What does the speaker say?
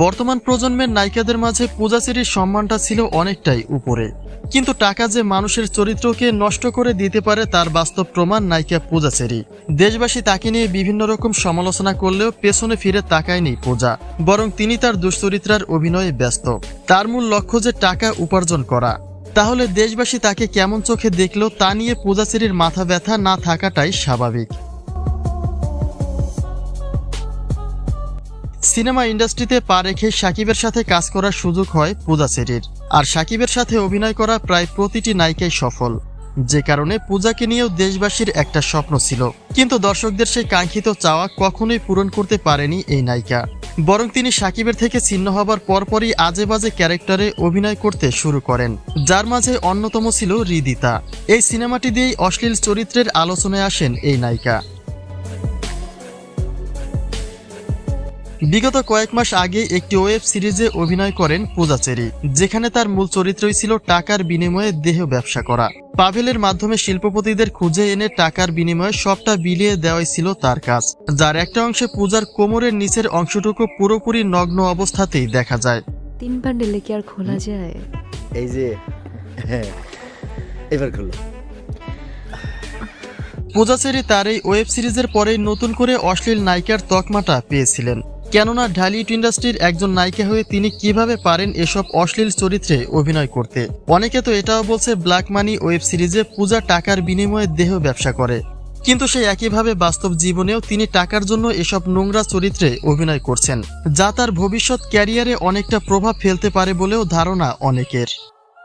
বর্তমান প্রজন্মের নায়িকাদের মাঝে পূজা পূজাচেরির সম্মানটা ছিল অনেকটাই উপরে। কিন্তু টাকা যে মানুষের চরিত্রকে নষ্ট করে দিতে পারে তার বাস্তব প্রমাণ নায়িকা পূজা পূজাচেরি দেশবাসী তাকে নিয়ে বিভিন্ন রকম সমালোচনা করলেও পেছনে ফিরে তাকায়নি পূজা, বরং তিনি তার দুশ্চরিত্রার অভিনয়ে ব্যস্ত। তার মূল লক্ষ্য যে টাকা উপার্জন করা। তাহলে দেশবাসী তাকে কেমন চোখে দেখল তা নিয়ে পূজা পূজাচেরির মাথা ব্যথা না থাকাটাই স্বাভাবিক। সিনেমা ইন্ডাস্ট্রিতে পা রেখে সাকিবের সাথে কাজ করার সুযোগ হয় পূজাচেরির আর সাকিবের সাথে অভিনয় করা প্রায় প্রতিটি নায়িকাই সফল। যে কারণে পূজাকে নিয়েও দেশবাসীর একটা স্বপ্ন ছিল। কিন্তু দর্শকদের সেই কাঙ্ক্ষিত চাওয়া কখনোই পূরণ করতে পারেনি এই নায়িকা। বরং তিনি সাকিবের থেকে ছিন্ন হবার পরপরই আজে বাজে ক্যারেক্টারে অভিনয় করতে শুরু করেন, যার মাঝে অন্যতম ছিল হৃদিতা এই সিনেমাটি দিয়েই অশ্লীল চরিত্রের আলোচনায় আসেন এই নায়িকা। বিগত কয়েক মাস আগে একটি ওয়েব সিরিজে অভিনয় করেন পূজাচেরি যেখানে তার মূল চরিত্রই ছিল টাকার বিনিময়ে দেহ ব্যবসা করা। পাভেলের মাধ্যমে শিল্পপতিদের খুঁজে এনে টাকার বিনিময়ে সবটা বিলিয়ে দেওয়াই ছিল তার কাজ। যার একটা অংশে পূজার কোমরের নিচের অংশটুকু পুরোপুরি নগ্ন অবস্থাতেই দেখা যায়। তিন বান্ডেলে কি আর খোলা যায়? এই যে হ্যাঁ এবার খুললো পূজাচেরি তার এই ওয়েব সিরিজের পরেই নতুন করে অশ্লীল নায়িকার তকমাটা পেয়েছিলেন। কেননা ঢালিউড ইন্ডাস্ট্রির একজন নায়িকা হয়ে তিনি কীভাবে পারেন এসব অশ্লীল চরিত্রে অভিনয় করতে? অনেকে তো এটাও বলছে ব্ল্যাক মানি ওয়েব সিরিজে পূজা টাকার বিনিময়ে দেহ ব্যবসা করে। কিন্তু সেই একইভাবে বাস্তব জীবনেও তিনি টাকার জন্য এসব নোংরা চরিত্রে অভিনয় করছেন, যা তার ভবিষ্যৎ ক্যারিয়ারে অনেকটা প্রভাব ফেলতে পারে বলেও ধারণা অনেকের।